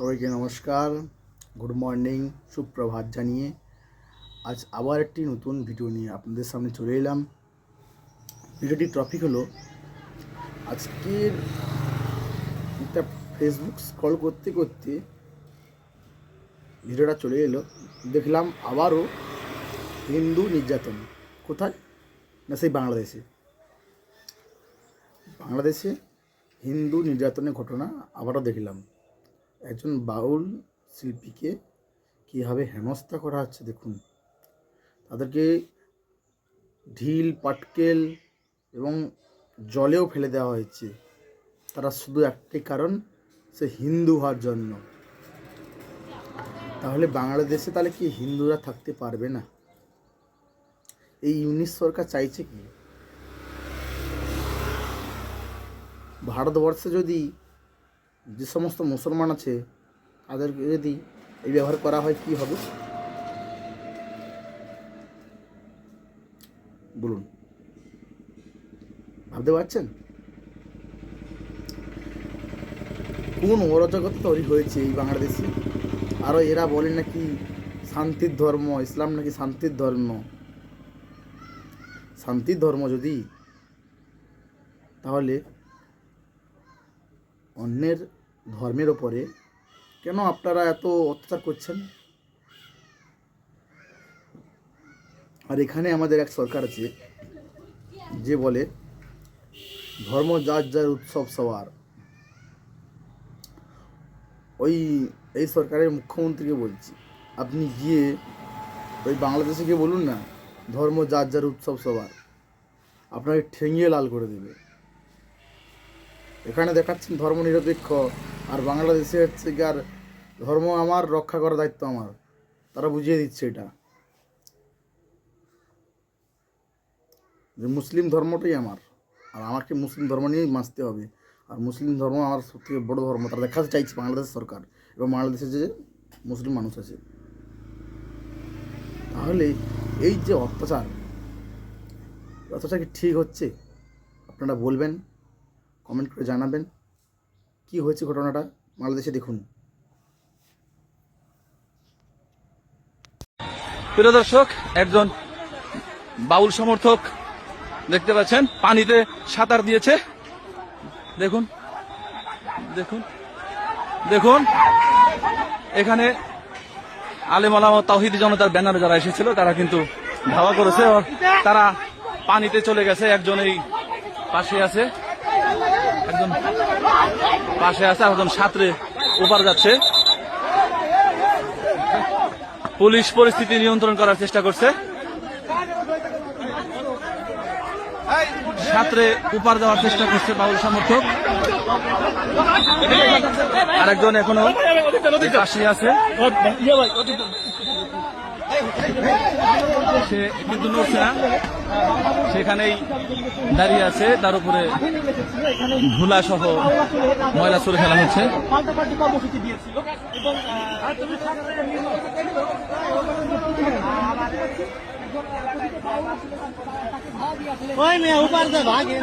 সবাইকে নমস্কার। Good morning, সুপ্রভাত জানিয়ে আজ আবার একটি নতুন ভিডিও নিয়ে আপনাদের সামনে চলে এলাম। ভিডিওটির টপিক হলো আজকের একটা ফেসবুক স্ক্রল করতে করতে ভিডিওটা চলে এলো। দেখলাম আবারও হিন্দু নির্যাতন। কোথায়? না, সেই বাংলাদেশে। বাংলাদেশে হিন্দু নির্যাতনের ঘটনা আবারও দেখলাম। একজন বাউল শিল্পীকে কীভাবে হেনস্থা করা হচ্ছে দেখুন। তাদেরকে ঢিল, পাটকেল এবং জলেও ফেলে দেওয়া হয়েছে। তারা শুধু একটাই কারণ, সে হিন্দু হওয়ার জন্য। তাহলে বাংলাদেশে তাহলে কি হিন্দুরা থাকতে পারবে না? এই ইউনিশ সরকার চাইছে কি? ভারতবর্ষে যদি যে সমস্ত মুসলমান আছে, তাদেরকে যদি এই ব্যবহার করা হয়, কি হবে? বলুন। ভাবতে পারছেন? কোন অরাজকতা তৈরি হয়েছে এই বাংলাদেশে? আরও এরা বলে নাকি শান্তির ধর্ম, ইসলাম নাকি শান্তির ধর্ম? শান্তির ধর্ম যদি, তাহলে অন্যের ধর্মের ওপরে, কেন আপনারা এত অত্যাচার করছেন? আর এখানে আমাদের এক সরকার আছে, যে বলে, ধর্ম যার যার উৎসব সবার। ওই, এই সরকারের মুখ্যমন্ত্রীকে বলছি, আপনি গিয়ে ওই বাংলাদেশে গিয়ে বলুন না, ধর্ম যার যার উৎসব সবার। আপনাকে ঠেঙিয়ে লাল করে দেবে। এখানে দেখাচ্ছেন ধর্ম নিরপেক্ষ আর বাংলাদেশে হচ্ছে কি আর ধর্ম আমার, রক্ষা করার দায়িত্ব আমার। তারা বুঝিয়ে দিচ্ছে এটা। যে মুসলিম ধর্মটাই আমার, আর আমাকে মুসলিম ধর্ম নিয়েই বাঁচতে হবে। আর মুসলিম ধর্ম আমার সবথেকে বড় ধর্ম। তারা দেখাতে চাইছে বাংলাদেশ সরকার, এবং বাংলাদেশের যে মুসলিম মানুষ আছে। তাহলে এই যে অত্যাচার অত্যাচার কি ঠিক হচ্ছে? আপনারা বলবেন। কমেন্ট করে জানাবেন কি হয়েছে ঘটনাটা বাংলাদেশে দেখুন। প্রিয় দর্শক, একজন বাউল সমর্থক দেখতে পাচ্ছেন, পানিতে সাঁতার দিয়েছে। দেখুন দেখুন দেখুন। এখানে আলেম আলামা তাহিদ জনতার ব্যানারে যারা এসেছিল, তারা কিন্তু ধাওয়া করেছে। তারা পানিতে চলে গেছে, একজন এই পাশে আছে। একজন পাশে আছে একজন সাঁতরে ওপার যাচ্ছে। পুলিশ পরিস্থিতি নিয়ন্ত্রণ করার চেষ্টা করছে। ছাত্রে উপার দেওয়ার চেষ্টা করছে বাউল সমর্থক। আরেকজন এখনও কাশি আছে। সে কিন্তু নড়ছে না। সেখানেই দাঁড়িয়ে আছে, তার উপরে ধুলা সহ ময়লা ছুড়ে খেলা হচ্ছে। ওই মেয়ে, উপার ভাগে